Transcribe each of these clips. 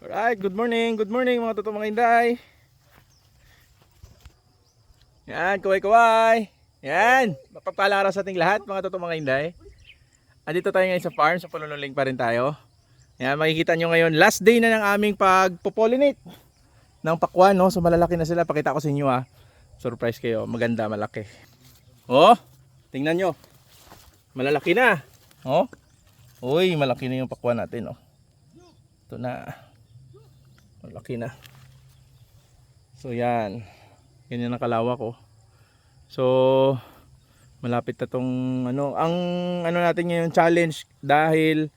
Alright, good morning, good morning mga totoong mga inday. Yan, kaway-kaway. Yan, mapagpala araw sa ating lahat mga totoong mga inday. Andito tayo ngayon sa farm, sa Pulunuling pa rin tayo. Yan, makikita nyo ngayon, last day na ng aming pagpopollinate ng pakwan, no? So malalaki na sila, pakita ko sa inyo ah. Surprise kayo, maganda, malaki. Oh, tingnan nyo. Malalaki na. Oh, uy, malaki na yung pakwan natin, oh. Ito na. Malaki na. So yan. Ganyan ang kalawak ko. So malapit na tong ano, ang ano natin ngayon challenge dahil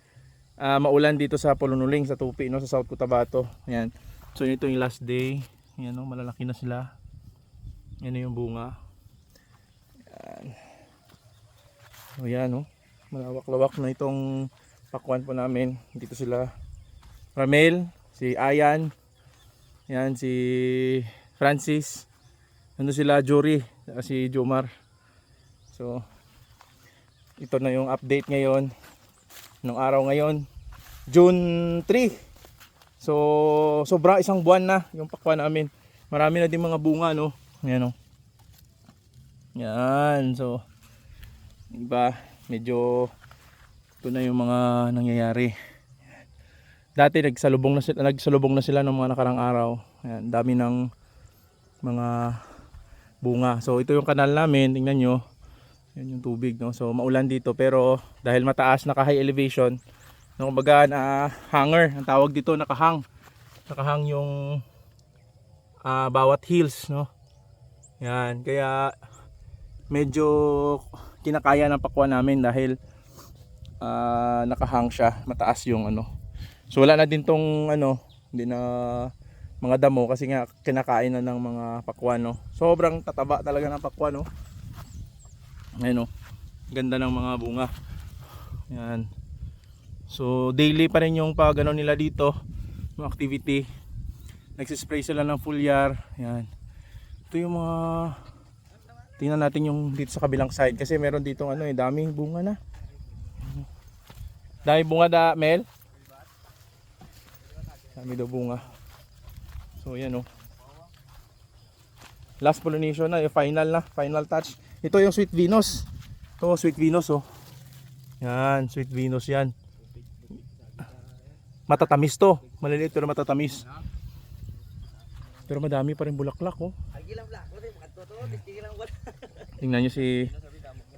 ah, maulan dito sa Pulunuling sa Tupi no sa South Cotabato. Yan. So ito yung last day. Yan no, malalaki na sila. Yan yung bunga. Yan. So yan no. Malawak-lawak na itong pakwan po namin. Dito sila Ramel, si Ayan, yan si Francis, nandun sila Jory, si Jomar. So, ito na yung update ngayon, ng araw ngayon, June 3. So, sobra isang buwan na yung pakwan namin. Marami na din mga bunga, no? Yan, no? Yan, so, iba, medyo, ito na yung mga nangyayari dati nagsalubong na sila nagsalubong na sila ng mga nakarang araw. Ayan, dami ng mga bunga. So ito yung kanal namin, tingnan nyo. Yan yung tubig, no. So maulan dito pero dahil mataas naka high elevation, no kumbaga na hanger, ang tawag dito nakahang. Nakahang yung ah, bawat hills, no. Yan, kaya medyo kinakaya ng pakwa namin dahil ah, nakahang siya, mataas yung ano, So wala na din tong ano, hindi na mga damo kasi nga kinakain na ng mga pakwan no. Sobrang tataba talaga ng pakwan no. Ayun no. Ganda ng mga bunga. Yan. So daily pa rin yung pag ano nila dito, yung activity. Nagsispray sila ng foliar. Yan. Ito yung mga Tingnan natin yung dito sa kabilang side kasi meron dito ano eh daming bunga na. Dami bunga da Mel. Dami daw bunga. So yan oh. Last pollination na, yung final na, final touch. Ito yung Sweet Venus. Ito Sweet Venus oh. Yan, Sweet Venus yan. Matatamis to. Maliliit pero matatamis. Pero madami pa rin bulaklak oh. Tingnan nyo si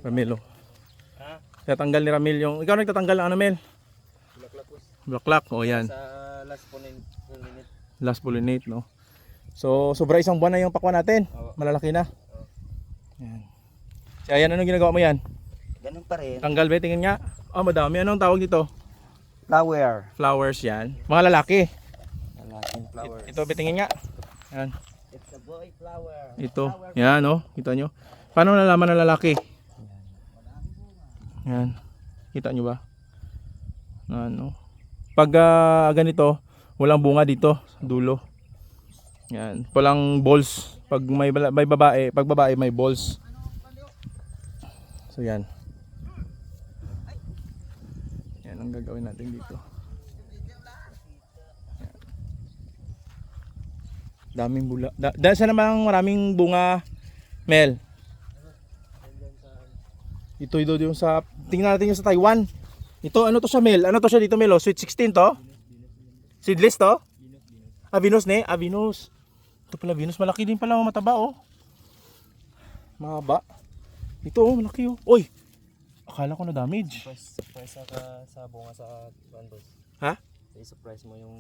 Ramil oh. Tatanggal ni Ramil yung... Ikaw nagtatanggal ng ano Mel? Bulaklak. Oh yan. Sa last po nin minute. last pollinate no? So sobra isang buwan na yung pakwan natin. Oo. malalaki na. Yan. Si Ayan anong ginagawa mo yan? Ganun pa rin. tanggal ba tingin nga. Ah madami. Anong tawag dito? Flower. flowers yan. Mga lalaki. Lalaking flower. ito ba tingin nga. Yan. It's a boy flower. ito. Yan no kita nyo. Paano nalaman na lalaki? Yan. Kita nyo ba? Ano pag ah, ganito walang bunga dito dulo. Yan walang balls. Pag may, may babae pag babae may balls. So yan. Yan ang gagawin natin dito. Daming bula da, dahil sa namang maraming bunga Mel? Ito ito yung sa tingnan natin yung sa Taiwan ito ano to siya Mel ano to siya dito Mel oh? sweet 16 to seedless to ah Venus ne ah Venus ito pala Venus malaki din pala oh, mataba oh mahaba ito oh malaki oh oy akala ko na damage Surprise, surprise ka sa bunga sa kuan boss. Ha? I-surprise mo yung.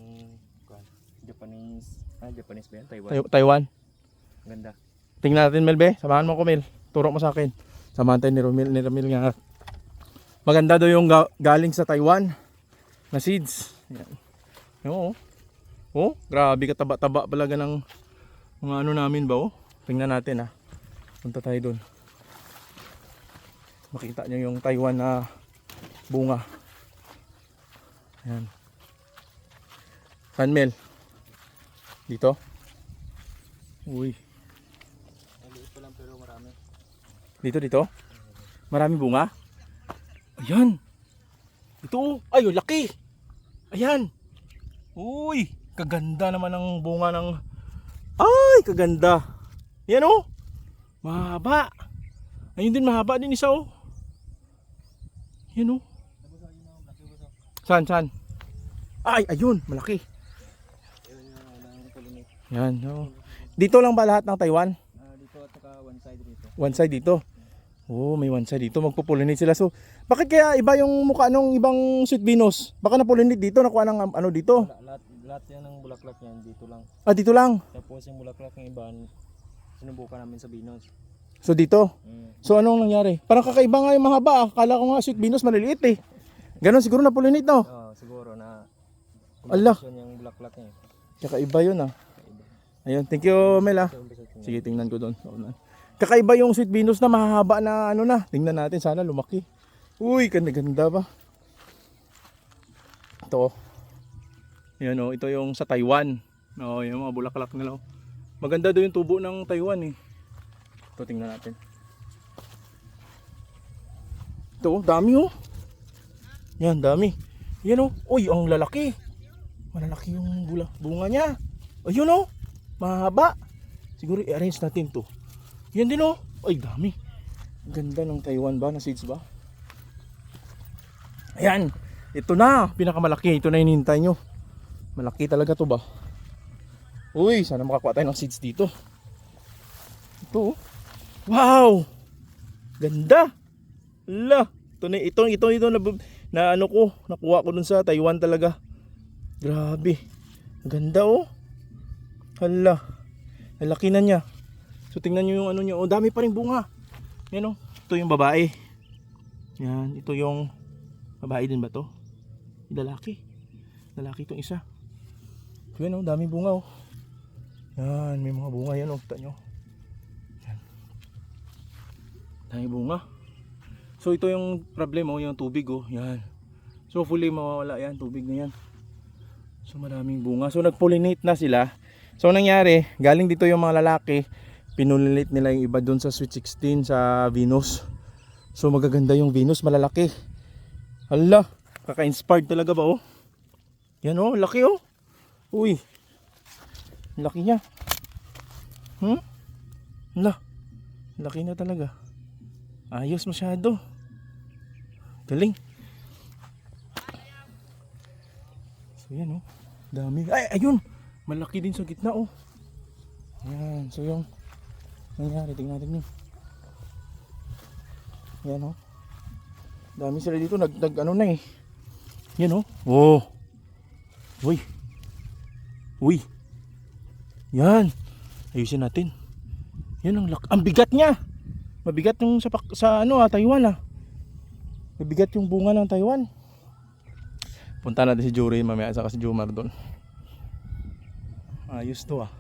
Japanese. Ah, Japanese ba yan? Taiwan. Tai- Taiwan Ganda. tingnan natin Mel be samahan mo ko Mel turo mo sa akin samahan tayo ni Romil ni Ramil nga maganda daw yung ga- galing sa Taiwan na seeds. Yan oo oh. Grabe kataba-taba palaga ng mga ano namin ba oh. Tingnan natin ah. Punta tayo doon makita nyo yung Taiwan na bunga. Yan San Mel dito? Uy. Maliit pa lang pero marami. Dito, dito? Maraming bunga? Ayan. Ito, oh. ay, oh, laki. Ayan. Uy. Kaganda naman ng bunga ng... Ay, kaganda. Yan oh. Mahaba. Ayun din, mahaba din isa oh. Yan oh. Saan, saan? Ay, ayun, malaki. Yan, oh. Dito lang ba lahat ng Taiwan? Ah, dito at saka one side dito. One side dito. Oh, may one side dito. Magpo-pollinate sila. So, bakit kaya iba yung mukha nung ibang sweet Venus? Baka na-pollinate dito, nakuha ng um, ano dito. Lahat, lahat yan ng bulaklak yan dito lang. Ah, dito lang. Tapos yung bulaklak ng iba, sinubukan namin sa Venus. So, dito. Mm. So, anong nangyari? Parang kakaiba nga yung mahaba. ah. Akala ko nga sweet Venus maliliit eh. Ganon siguro na-pollinate no? Oo, siguro na kombinasyon yung bulaklak niya. eh. Kakaiba yun ah. Kakaiba. Ayun, thank you Mel ah. Sige, tingnan ko doon. Kakaiba yung sweet Venus na mahahaba na ano na. Tingnan natin, sana lumaki. Uy, ganda-ganda ba? Ito. oh. Yan oh, ito yung sa Taiwan. Oo, yung mga bulaklak nila. oh. Maganda doon yung tubo ng Taiwan eh. Ito, tingnan natin. Ito, oh, dami oh. Yan, dami. Yan oh. Uy, ang lalaki. Malalaki yung bula, bunga niya. Ayun oh. Mahaba. Siguro i-arrange natin to. Yan din oh. Ay, dami. Ganda ng Taiwan ba? Na seeds ba? Ayan. Ito na. Pinakamalaki. Ito na hinihintay nyo. Malaki talaga to ba? Uy, sana makakuha tayo ng seeds dito. Ito oh. Wow! Ganda! Ala! Ito na, ito, ito, ito na, na ano ko, nakuha ko dun sa Taiwan talaga. Grabe. Ganda oh. Hala. Lalaki na niya. So tingnan nyo yung ano niya. Oh, dami pa rin bunga. Yan oh. Ito yung babae. Yan. Ito yung babae din ba to? Lalaki. Lalaki itong isa. So yan oh. Dami bunga oh. Yan. May mga bunga yan oh. Kita nyo. Yan. Dami bunga. So ito yung problema oh. Yung tubig oh. Yan. So fully mawawala yan. Tubig na yan. So maraming bunga. So nag-pollinate na sila. So ang nangyari, galing dito yung mga lalaki, pinulilit nila yung iba doon sa Sweet 16 sa Venus. So magaganda yung Venus, malalaki. Hala, kaka-inspired talaga ba oh? Yan oh, laki oh. Uy. Laki niya. Hmm? Hala. Laki na talaga. Ayos masyado. Galing. So yan oh. Dami. Ay, ayun. Malaki din sa gitna oh. Yan. So yung nangyari. Tingnan natin yun. Yan oh. Dami sila dito. Nag, nag ano na eh. Yan oh. Oh. Uy. Uy. Yan. Ayusin natin. Yan ang lak ang bigat niya. Mabigat yung sa, sa ano ah, Taiwan ah. Mabigat yung bunga ng Taiwan. Punta natin si Jury mamaya saka si Jumar doon. Ayos to ah.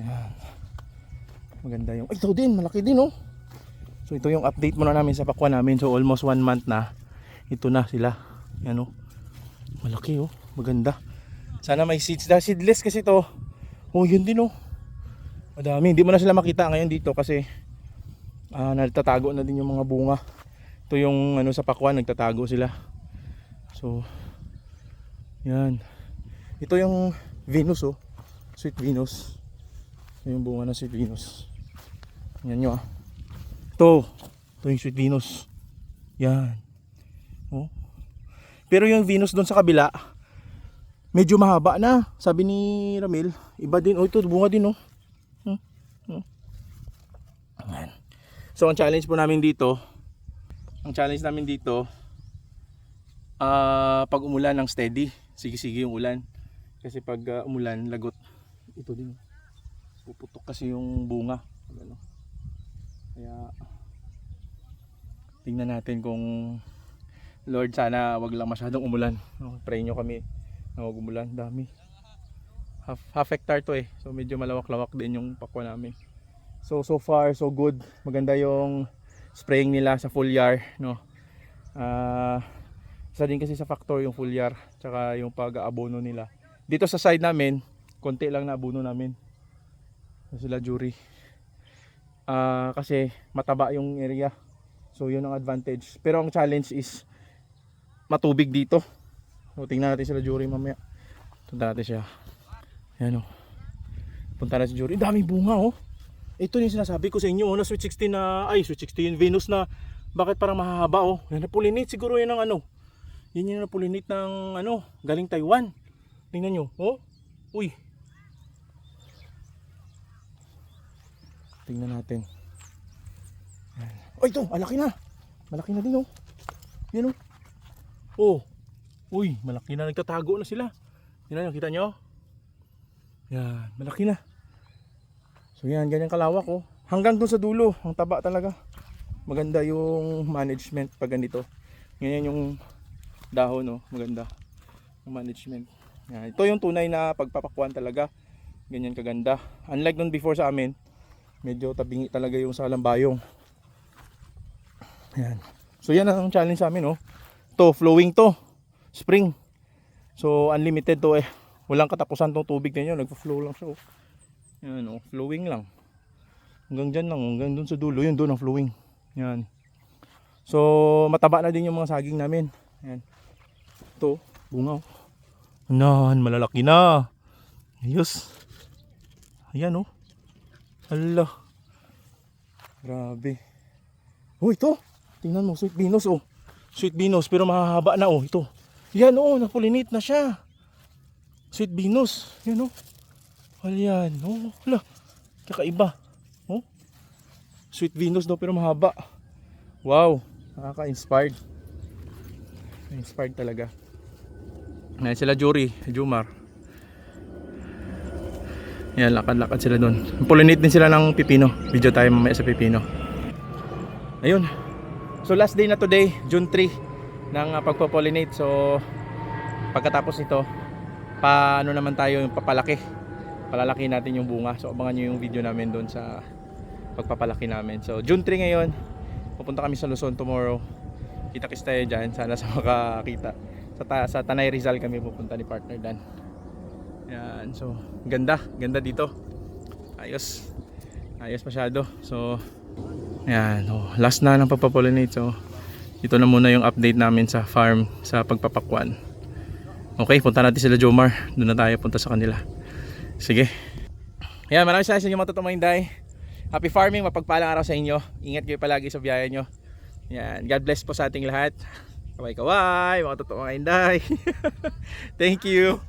Yan. Maganda yung... Ay, ito din. Malaki din oh. So ito yung update muna namin sa pakwan namin. So almost one month na. Ito na sila. Yan oh. Malaki oh. Maganda. Sana may seeds. Dahil seedless kasi to. Oh, yun din oh. Madami. Hindi mo na sila makita ngayon dito kasi ah nagtatago na din yung mga bunga. Ito yung ano sa pakwan. Nagtatago sila. So, yan. Ito yung Venus oh. Sweet Venus. Ito yung bunga ng Sweet Venus. Yan nyo ah. Ito. Ito yung Sweet Venus. Yan. Oh. Pero yung Venus doon sa kabila, medyo mahaba na. Sabi ni Ramil, iba din. Oh, ito bunga din oh. Hmm. Hmm. So ang challenge po namin dito, ang challenge namin dito, ah pag umulan ng steady, sige-sige yung ulan. Kasi pag ah, umulan, lagot. Ito din. Puputok kasi yung bunga. Ano. Kaya tingnan natin kung Lord sana wag lang masyadong umulan. Pray nyo kami na wag umulan. Dami. Half, half hectare to eh. So medyo malawak-lawak din yung pakwa namin. So so far so good. Maganda yung spraying nila sa foliar, no. Ah, isa din kasi sa factor yung foliar tsaka yung pag-aabono nila. Dito sa side namin, konti lang na abono namin. So, sila jury. Ah, kasi mataba yung area. So yun ang advantage. Pero ang challenge is matubig dito. So tingnan natin sila jury mamaya. Punta natin siya. Ayan o. Punta natin si Jory. Daming bunga oh. Ito yung sinasabi ko sa inyo oh, na Sweet 16 na, ay Sweet 16, Venus na, bakit parang mahahaba oh. Yan na pulinate siguro yan ng ano. Yan yung napulinate ng ano, galing Taiwan. Tingnan nyo, oh. Uy. Tingnan natin. Yan. Oh, ito, malaki na. Malaki na din oh. Yan oh. Oh. Uy, malaki na nagtatago na sila. Yan na, kita nyo? Yan, malaki na. So yan, ganyan kalawak oh. Hanggang dun sa dulo, ang taba talaga. Maganda yung management pag ganito. Ganyan yung dahon oh, maganda. Yung management. Yan. Ito yung tunay na pagpapakuan talaga. Ganyan kaganda. Unlike nung before sa amin, medyo tabingi talaga yung salang bayong. Yan. So yan ang challenge sa amin oh. To flowing to. Spring. So unlimited to eh. Walang katapusan tong tubig yun. Nagpo-flow lang siya oh. Yan oh, flowing lang. Hanggang dyan lang, hanggang dun sa dulo, yun doon ang flowing. Yan. So, mataba na din yung mga saging namin. Yan. Ito, bunga oh. Anan, malalaki na. Ayos. Ayan oh. Hala. Grabe. Oh, ito. Tingnan mo, sweet Venus oh. Sweet Venus, pero mahahaba na oh. Ito. Yan oh, napulinate na siya. Sweet Venus. Yan oh. Ayan. Oh, hala. Kakaiba. Oh. Sweet Venus daw pero mahaba. Wow. Nakaka-inspired. Inspired talaga. Ayan sila Jury, Jumar. Yan, lakad-lakad sila doon. Pollinate din sila ng pipino. Video tayo mamaya sa pipino. Ayun. So last day na today, June 3 ng uh, pagpo-pollinate. So pagkatapos nito, paano naman tayo yung papalaki. Palalaki natin yung bunga. So abangan nyo yung video namin doon sa pagpapalaki namin. So June 3 ngayon, pupunta kami sa Luzon tomorrow. Kita-kits tayo dyan. Sana sa makakita. Sa, ta- sa Tanay Rizal kami pupunta ni partner Dan. Yan. So ganda. Ganda dito. Ayos. Ayos masyado. So yan. Oh, last na ng pagpapollinate. So ito na muna yung update namin sa farm sa pagpapakwan. Okay, punta natin sila Jomar. Doon na tayo punta sa kanila. Sige. Yan, maraming salamat sa inyo mga totoong Inday. Happy farming, mapagpalang araw sa inyo. Ingat kayo palagi sa biyahe nyo. Yan, God bless po sa ating lahat. Kaway kaway, mga totoong Inday. Thank you.